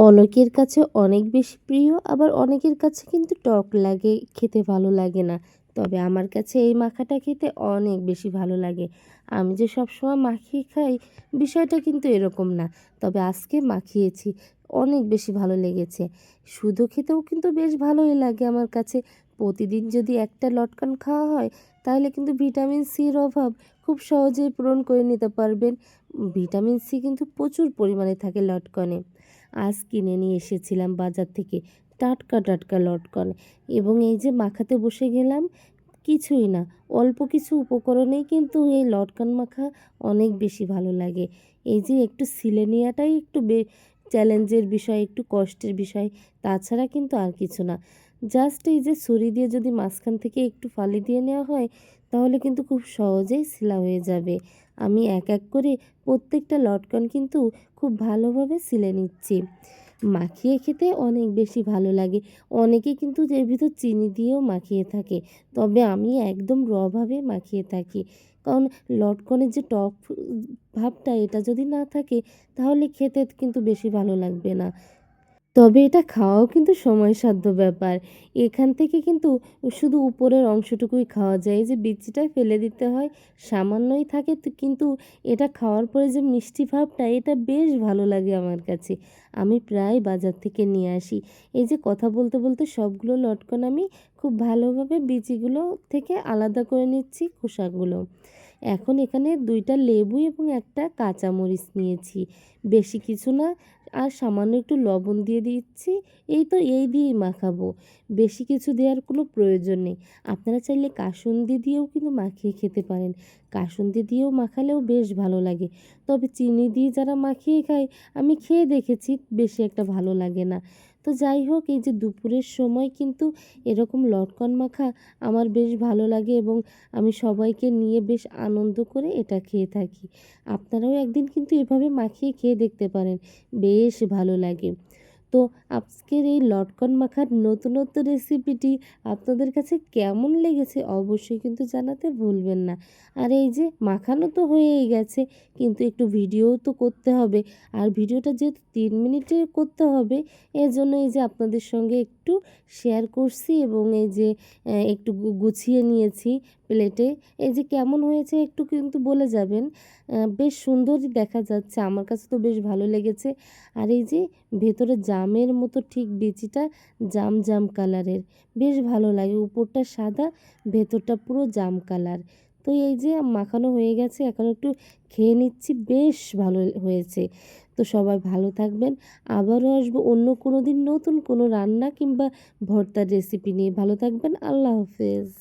অনেকের কাছে অনেক বেশি প্রিয়, আবার অনেকের কাছে কিন্তু টক লাগে, খেতে ভালো লাগে না। তবে আমার কাছে এই মাখাটা খেতে অনেক বেশি ভালো লাগে। আমি যে সবসময় মাখিয়ে খাই, বিষয়টা কিন্তু এরকম না। তবে আজকে মাখিয়েছি, অনেক বেশি ভালো লেগেছে। শুধু খেতেও কিন্তু বেশ ভালোই লাগে আমার কাছে। প্রতিদিন যদি একটা লটকান খাওয়া হয়, তাহলে কিন্তু ভিটামিন সির অভাব খুব সহজেই পূরণ করে নিতে পারবেন। ভিটামিন সি কিন্তু প্রচুর পরিমাণে থাকে লটকনে। আজ কিনে নিয়ে এসেছিলাম বাজার থেকে টাটকা টাটকা লটকন এবং এই যে মাখাতে বসে গেলাম, কিছুই না। অল্প কিছু উপকরণেই কিন্তু এই লটকন মাখা অনেক বেশি ভালো লাগে। এই যে একটু সিলে নেওয়াটাই একটু চ্যালেঞ্জের বিষয়, একটু কষ্টের বিষয়, তাছাড়া কিন্তু আর কিছু না। জাস্ট এই যে ছুরি দিয়ে যদি মাঝখান থেকে একটু ফালি দিয়ে নেওয়া হয়, তাহলে কিন্তু খুব সহজেই সিলা হয়ে যাবে। আমি এক এক করে প্রত্যেকটা লটকন কিন্তু খুব ভালোভাবে সিলে নিচ্ছি। মাখিয়ে খেতে অনেক বেশি ভালো লাগে। অনেকে কিন্তু এর ভিতর চিনি দিয়েও মাখিয়ে থাকে। তবে আমি একদম রভাবে মাখিয়ে থাকি। কারণ লটকনের যে টক ভাবটা এটা যদি না থাকে, তাহলে খেতে কিন্তু বেশি ভালো লাগবে না। তবে এটা খাওয়াও কিন্তু সময়সাধ্য ব্যাপার। এখান থেকে কিন্তু শুধু উপরের অংশটুকুই খাওয়া যায়। যে বিচিটা ফেলে দিতে হয়, সামান্যই থাকে কিন্তু এটা খাওয়ার পরে যে মিষ্টি ভাবটা, এটা বেশ ভালো লাগে আমার কাছে। আমি প্রায় বাজার থেকে নিয়ে আসি। এই যে কথা বলতে বলতে সবগুলো লটকন আমি খুব ভালোভাবে বিচিগুলো থেকে আলাদা করে নিচ্ছি, খোসাগুলো। এখন এখানে দুইটা লেবু এবং একটা কাঁচামরিচ নিয়েছি। বেশি কিছু না, আর সামান্য একটু লবণ দিয়ে দিচ্ছি। এই তো এই দিয়েই মাখাবো। বেশি কিছু দেওয়ার কোনো প্রয়োজন নেই। আপনারা চাইলে কাসুন্দি দিয়েও কিন্তু মাখিয়ে খেতে পারেন। কাসুন্দি দিয়েও মাখালেও বেশ ভালো লাগে। তবে চিনি দিয়ে যারা মাখিয়ে খায়, আমি খেয়ে দেখেছি, বেশি একটা ভালো লাগে না। তো যাই হোক, এই যে দুপুরের সময় কিন্তু এরকম লটকন মাখা আমার বেশ ভালো লাগে এবং আমি সবাইকে নিয়ে বেশ আনন্দ করে এটা খেয়ে থাকি। আপনারাও একদিন কিন্তু এভাবে মাখিয়ে খেয়ে দেখতে পারেন, বেশ ভালো লাগে। তো আজকের এই লটকন মাখার নতুনত্ব রেসিপিটি আপনাদের কাছে কেমন লেগেছে অবশ্যই কিন্তু জানাতে ভুলবেন না। আর এই যে মাখানো তো হয়েই গেছে, কিন্তু একটু ভিডিও তো করতে হবে। আর ভিডিওটা যেহেতু তিন মিনিটের করতে হবে এর জন্য এই যে আপনাদের সঙ্গে একটু শেয়ার করছি এবং এই যে একটু গুছিয়ে নিয়েছি। প্লেটে। এই যে কেমন হয়েছে একটু কিন্তু বলে যাবেন। বেশ সুন্দরই দেখা যাচ্ছে। আমার কাছে তো বেশ ভালো লেগেছে। আর এই যে ভেতরে জামের মতো ঠিক বিচিটা জাম জাম কালারের। বেশ ভালো লাগে। উপরটা সাদা, ভেতরটা পুরো জাম কালার। তো এই যে মাখানো হয়ে গেছে। এখন একটু খেয়ে নিচ্ছি। বেশ ভালো হয়েছে। তো সবাই ভালো থাকবেন। আবারও আসব অন্য কোনো দিন নতুন কোনো রান্না কিংবা ভর্তার রেসিপি নিয়ে। ভালো থাকবেন। আল্লাহ হাফেজ।